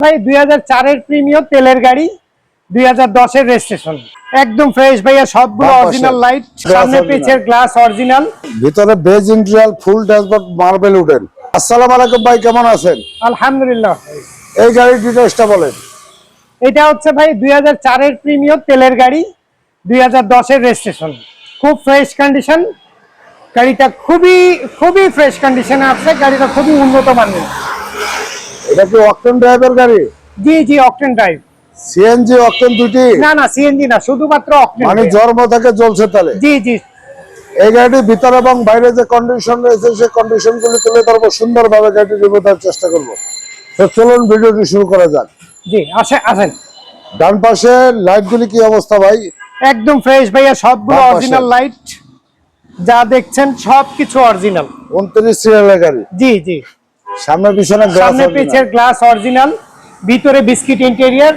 ভাই দুই হাজার চারের প্রিমিয়ার তেলের গাড়ি দুই হাজার দশের রেজিস্ট্রেশন একদম ফ্রেশ ভাইয়া সবগুলো অরিজিনাল লাইট সামনে। পেছের গ্লাস অরিজিনাল ভিতরে beige interior full dashboard marble wooden আসসালামু আলাইকুম ভাই কেমন আছেন? আলহামদুলিল্লাহ। এই গাড়ির ডিটেলসটা বলেন। এটা হচ্ছে ভাই দুই হাজার চারের প্রিমিয়ার তেলের গাড়ি দুই হাজার দশের রেজিস্ট্রেশন খুব ফ্রেশ কন্ডিশন গাড়িটা খুবই খুবই ফ্রেশ কন্ডিশনে আছে গাড়িটা খুবই উন্নত মানের। এটা কি অকটেন ড্রাইভার গাড়ি? জি জি অকটেন ড্রাইভ সিএনজি অকটেন দুটি না না সিএনজি না শুধুমাত্র অকটেন মানে জন্ম থেকে জ্বলছে তাহলে? জি জি। এই গাড়িটির ভিতরে এবং বাইরে যে কন্ডিশন রয়েছে সেই কন্ডিশন গুলি তুলে ধরবো সুন্দরভাবে গাড়িটি রিভিউ দেওয়ার চেষ্টা করব। তো চলুন ভিডিওটি শুরু করা যাক। জি আসে আসেন। ডান পাশে লাইট গুলি কি অবস্থা ভাই? একদম ফ্রেশ ভাইয়া সবগুলো অরিজিনাল লাইট যা দেখছেন সবকিছু অরিজিনাল উনত্রিশ সিরিয়ালের গাড়ি। জি জি। সামনে পিছনে সামনে পিছের গ্লাস অরিজিনাল ভিতরে বিস্কিট ইন্টেরিয়ার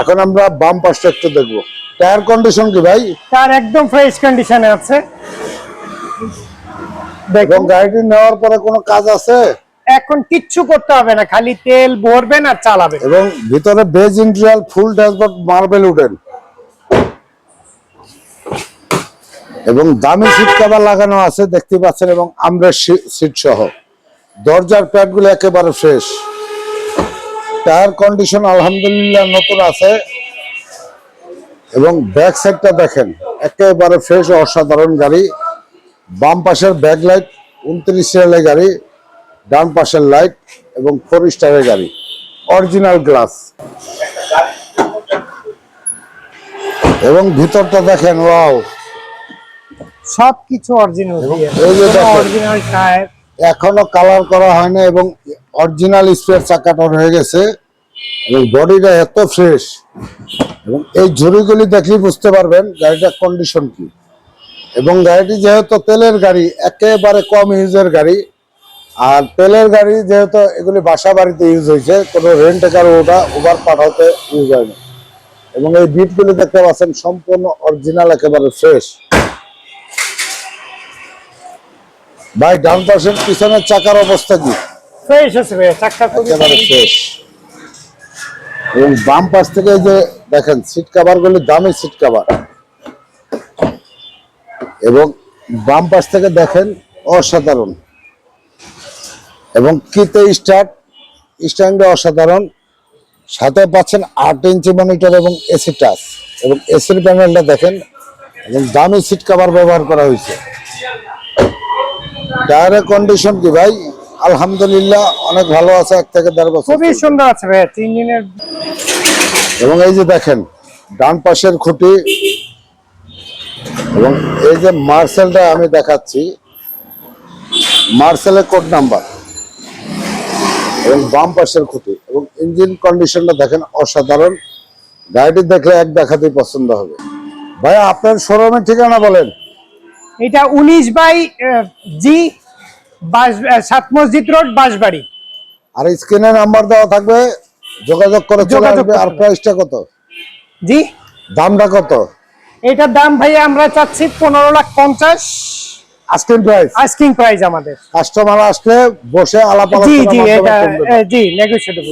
এখন আমরা বাম পাশটা একটু দেখব। টায়ার কন্ডিশন কি ভাই? তার একদম ফ্রেশ কন্ডিশনে আছে। দেখুন। গাড়িটি নেওয়ার পরে কোনো কাজ আছে? এখন কিচ্ছু করতে হবে না খালি তেল ভরবেন আর চালাবেন। এবং ভিতরে beige interior full dashboard marble wooden এবং দামি সিট কভার লাগানো আছে, দেখতে পাচ্ছেন, এবং আমরা সিট সহ। দরজার প্যাডগুলো একেবারে ফ্রেশ। টায়ার কন্ডিশন আলহামদুলিল্লাহ নতুন আছে। এবং ব্যাক সাইডটা দেখেন, একেবারে ফ্রেশ, অসাধারণ গাড়ি। বাম পাশের ব্যাক লাইট, উনত্রিশ সিরিয়ালের গাড়ি, ডান পাশের লাইট, এবং ফোর স্টারের গাড়ি। Original glass. এবং ভিতরটা দেখেন, ওয়াও। সবকিছু অরিজিনাল। অরিজিনাল টায়ার এখনও কালার করা হয়নি এবং অরিজিনাল স্পেয়ার চাকাটা রয়ে গেছে। এবং বডিটা এত ফ্রেশ এবং এই ঝুড়িগুলি দেখলেই বুঝতে পারবেন গাড়িটার কন্ডিশন কি। এবং গাড়িটি যেহেতু তেলের গাড়ি একেবারে কম ইউজের গাড়ি আর তেলের গাড়ি যেহেতু এগুলি বাসা বাড়িতে ইউজ হয়েছে কোনো রেন্ট কার ওটা ওভার পাঠাতে ইউজ হয়নি এবং এই বিটগুলি দেখতে পাচ্ছেন সম্পূর্ণ অরিজিনাল একেবারে ফ্রেশ ভাই ডান পাশের পিছনের চাকার অবস্থা কি? ফ্রেশ আছে ভাইয়া চাকা একেবারে ফ্রেশ এবং বাম পাশ থেকে যে দেখেন সিট কাভার গুলি দামি সিট কাভার এবং বাম পাশ থেকে দেখেন অসাধারণ। এবং কিতে স্টার্ট স্ট্যান্ডে অসাধারণ। সাথে পাচ্ছেন আট ইঞ্চি মনিটর এবং এসি টাচ এবং এসির প্যানেলটা দেখেন এবং দামি সিট কাভার ব্যবহার করা হয়েছে। টায়ারের কন্ডিশন কি ভাই? আলহামদুলিল্লাহ অনেক ভালো আছে এক থেকে দেড় বছর খুবই সুন্দর আছে ভাইয়া ইঞ্জিনের এবং এই যে দেখেন ডান পাশের খুঁটি এবং এই যে মার্সেলটা আমি দেখাচ্ছি মার্সেলের কোড নাম্বার এবং বাম পাশের খুঁটি এবং ইঞ্জিন কন্ডিশনটা দেখেন অসাধারণ। গাড়িটি দেখলে এক দেখাতেই পছন্দ হবে। ভাইয়া আপনার শোরুমের ঠিকানা বলেন। এটা উনিশ বাই জি সাত মসজিদ রোড বাঁশবাড়ি। আর স্ক্রিনে নাম্বার দেওয়া থাকবে যোগাযোগ করে চলে আসবে আর প্রাইসটা কত? জি? দামটা কত? এটার দাম ভাইয়া আমরা চাচ্ছি পনেরো লাখ পঞ্চাশ। আস্কিং প্রাইস আস্কিং প্রাইস আমাদের। কাস্টমার আসলে বসে আলাপ জি জি এটা জি নেগোসিয়েবল